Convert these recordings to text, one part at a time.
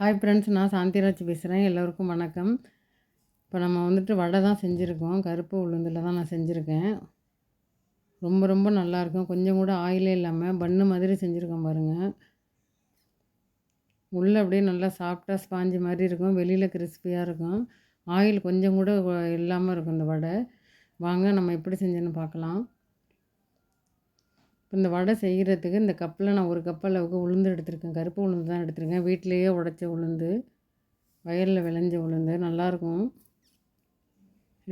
Hi friends நான் சாந்திராஜ் பேசுகிறேன் எல்லோருக்கும் வணக்கம். இப்போ நம்ம வந்துட்டு வடை தான் செஞ்சுருக்கோம். கருப்பு உளுந்தில் தான் நான் செஞ்சுருக்கேன். ரொம்ப ரொம்ப நல்லாயிருக்கும் கொஞ்சம் கூட ஆயிலே இல்லாமல் பன்னு மாதிரி செஞ்சுருக்கோம் பாருங்கள் உள்ளே அப்படியே நல்லா சாஃப்டாக ஸ்பாஞ்சு மாதிரி இருக்கும். வெளியில் கிறிஸ்பியாக இருக்கும். ஆயில் கொஞ்சம் கூட இல்லாமல் இருக்கும் இந்த வடை. வாங்க நம்ம எப்படி செஞ்சேன்னு பார்க்கலாம். இப்போ இந்த வடை செய்கிறதுக்கு இந்த கப்பில் நான் ஒரு கப் அளவுக்கு உளுந்து எடுத்திருக்கேன். கருப்பு உளுந்து தான் எடுத்திருக்கேன். வீட்டிலையே உடைச்ச உளுந்து வயலில் விளைஞ்ச உளுந்து நல்லாயிருக்கும்.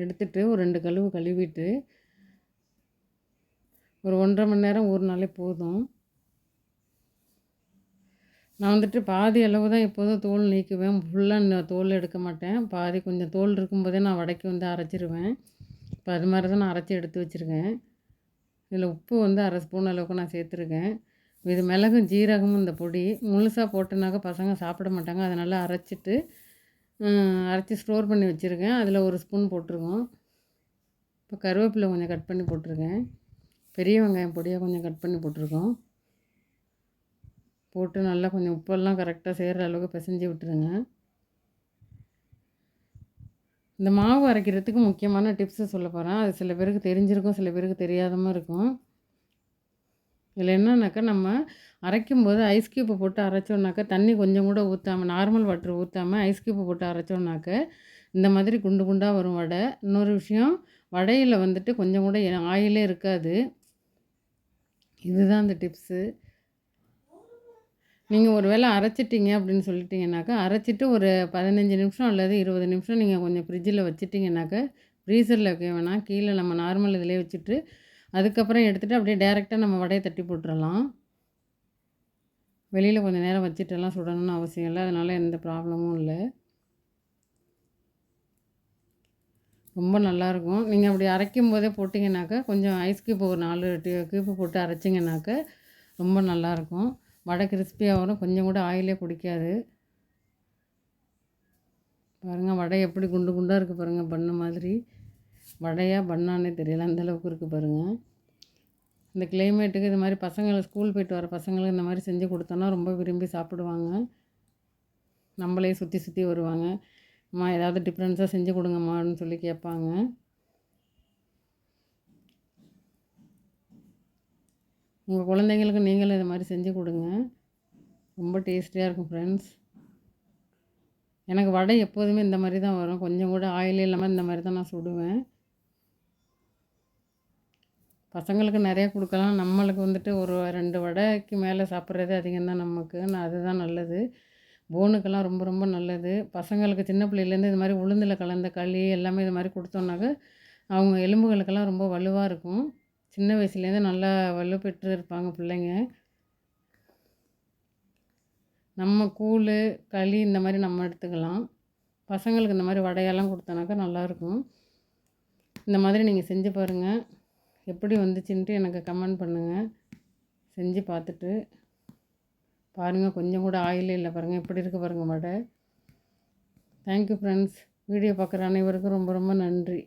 எடுத்துகிட்டு ஒரு ரெண்டு கழுவு கழுவிட்டு ஒரு ஒன்றரை மணி நேரம் ஊறினாலே போதும். நான் வந்துட்டு பாதி அளவு தான் எப்போதும் தோல் நீக்குவேன். ஃபுல்லாக தோல் எடுக்க மாட்டேன். பாதி கொஞ்சம் தோல் இருக்கும்போதே நான் வடைக்கு வந்து அரைச்சிருவேன். இப்போ அது மாதிரி தான் நான் அரைச்சி எடுத்து வச்சுருக்கேன். இதில் உப்பு வந்து அரை ஸ்பூன் அளவுக்கு நான் சேர்த்துருக்கேன். இது மிளகும் ஜீரகமும் இந்த பொடி முழுசாக போட்டனாக்கா பசங்க சாப்பிட மாட்டாங்க. அதனால் அரைச்சிட்டு அரைச்சி ஸ்டோர் பண்ணி வச்சுருக்கேன். அதில் ஒரு ஸ்பூன் போட்டிருக்கோம். இப்போ கருவேப்பிலை கொஞ்சம் கட் பண்ணி போட்டிருக்கேன். பெரிய வெங்காயம் பொடியாக கொஞ்சம் கட் பண்ணி போட்டிருக்கோம். போட்டு நல்லா கொஞ்சம் உப்பெல்லாம் கரெக்டாக சேர்கிற அளவுக்கு பிசைஞ்சு விட்டுருங்க. இந்த மாவு அரைக்கிறதுக்கு முக்கியமான டிப்ஸை சொல்ல போகிறேன் அது சில பேருக்கு தெரிஞ்சிருக்கும் சில பேருக்கு தெரியாதமாக இருக்கும். இதில் என்னன்னாக்கா நம்ம அரைக்கும்போது ஐஸ் க்யூப்பை போட்டு அரைச்சோன்னாக்கா தண்ணி கொஞ்சம் கூட ஊற்றாமல் நார்மல் வாட்டர் ஊற்றாமல் ஐஸ் க்யூப்பை போட்டு அரைச்சோன்னாக்க இந்த மாதிரி குண்டு குண்டாக வரும் வடை. இன்னொரு விஷயம் வடையில் வந்துட்டு கொஞ்சம் கூட ஆயிலே இருக்காது. இதுதான் அந்த டிப்ஸு நீங்கள் ஒரு வேளை அரைச்சிட்டிங்க அப்படின்னு சொல்லிட்டிங்கனாக்கா அரைச்சிட்டு ஒரு பதினஞ்சு நிமிஷம் அல்லது இருபது நிமிஷம் நீங்கள் கொஞ்சம் ஃப்ரிட்ஜில் வச்சுட்டிங்கனாக்கா ஃப்ரீசரில் வைக்க வேணாம். கீழே நம்ம நார்மல் இதிலே வச்சுட்டு அதுக்கப்புறம் எடுத்துகிட்டு அப்படியே டேரெக்டாக நம்ம வடையை தட்டி போட்டுடலாம் வெளியில் கொஞ்சம் நேரம் வச்சுட்டெல்லாம் சுடணும்னு அவசியம் இல்லை. அதனால் எந்த ப்ராப்ளமும் இல்லை. ரொம்ப நல்லாயிருக்கும் நீங்கள் அப்படி அரைக்கும் போதே போட்டிங்கனாக்கா கொஞ்சம் ஐஸ் கியூப் ஒரு நாலு கியூப்பு போட்டு அரைச்சிங்கனாக்கா ரொம்ப நல்லாயிருக்கும் வடை கிறிஸ்பியாக வரும் கொஞ்சம் கூட ஆயிலே பிடிக்காது பாருங்கள் வடை எப்படி குண்டு குண்டாக இருக்குது பாருங்கள் பண்ண மாதிரி. வடையாக பண்ணானே தெரியல அந்தளவுக்கு இருக்குது பாருங்கள் இந்த கிளைமேட்டுக்கு இது மாதிரி பசங்களை ஸ்கூல் போயிட்டு வர பசங்களுக்கு இந்த மாதிரி செஞ்சு கொடுத்தோன்னா ரொம்ப விரும்பி சாப்பிடுவாங்க. நம்மளே சுற்றி சுற்றி வருவாங்க. அம்மா ஏதாவது டிஃப்ரென்ஸாக செஞ்சு கொடுங்கம்மான்னு சொல்லி கேட்பாங்க. உங்கள் குழந்தைங்களுக்கு நீங்களும் இது மாதிரி செஞ்சு கொடுங்க. ரொம்ப டேஸ்டியாக இருக்கும் ஃப்ரெண்ட்ஸ் எனக்கு வடை எப்போதுமே இந்த மாதிரி தான் வரும். கொஞ்சம் கூட ஆயில் இல்லாமல் இந்த மாதிரி தான் நான் சுடுவேன். பசங்களுக்கு நிறையா கொடுக்கலாம். நம்மளுக்கு வந்துட்டு ஒரு ரெண்டு வடைக்கு மேலே சாப்பிட்றதே அதிகம் தான் நமக்கு. நான் அதுதான் நல்லது. போனுக்கெல்லாம் ரொம்ப ரொம்ப நல்லது. பசங்களுக்கு சின்ன பிள்ளையிலேருந்து இது மாதிரி உளுந்தில் கலந்த களி எல்லாமே இது மாதிரி கொடுத்தோன்னாக்க அவங்க எலும்புகளுக்கெல்லாம் ரொம்ப வலுவாக இருக்கும். சின்ன வயசுலேருந்து நல்லா வலுப்பெற்று இருப்பாங்க பிள்ளைங்க. நம்ம கூழ் களி இந்த மாதிரி நம்ம எடுத்துக்கலாம். பசங்களுக்கு இந்த மாதிரி வடையெல்லாம் கொடுத்தனாக்கா நல்லாயிருக்கும். இந்த மாதிரி நீங்கள் செஞ்சு பாருங்கள் எப்படி வந்துச்சுன்ட்டு எனக்கு கமெண்ட் பண்ணுங்கள் செஞ்சு பார்த்துட்டு பாருங்கள் கொஞ்சம் கூட ஆயிலே இல்லை பாருங்கள் எப்படி இருக்குது பாருங்கள் வடை. தேங்க்யூ ஃப்ரெண்ட்ஸ் வீடியோ பார்க்குற அனைவருக்கும் ரொம்ப ரொம்ப நன்றி.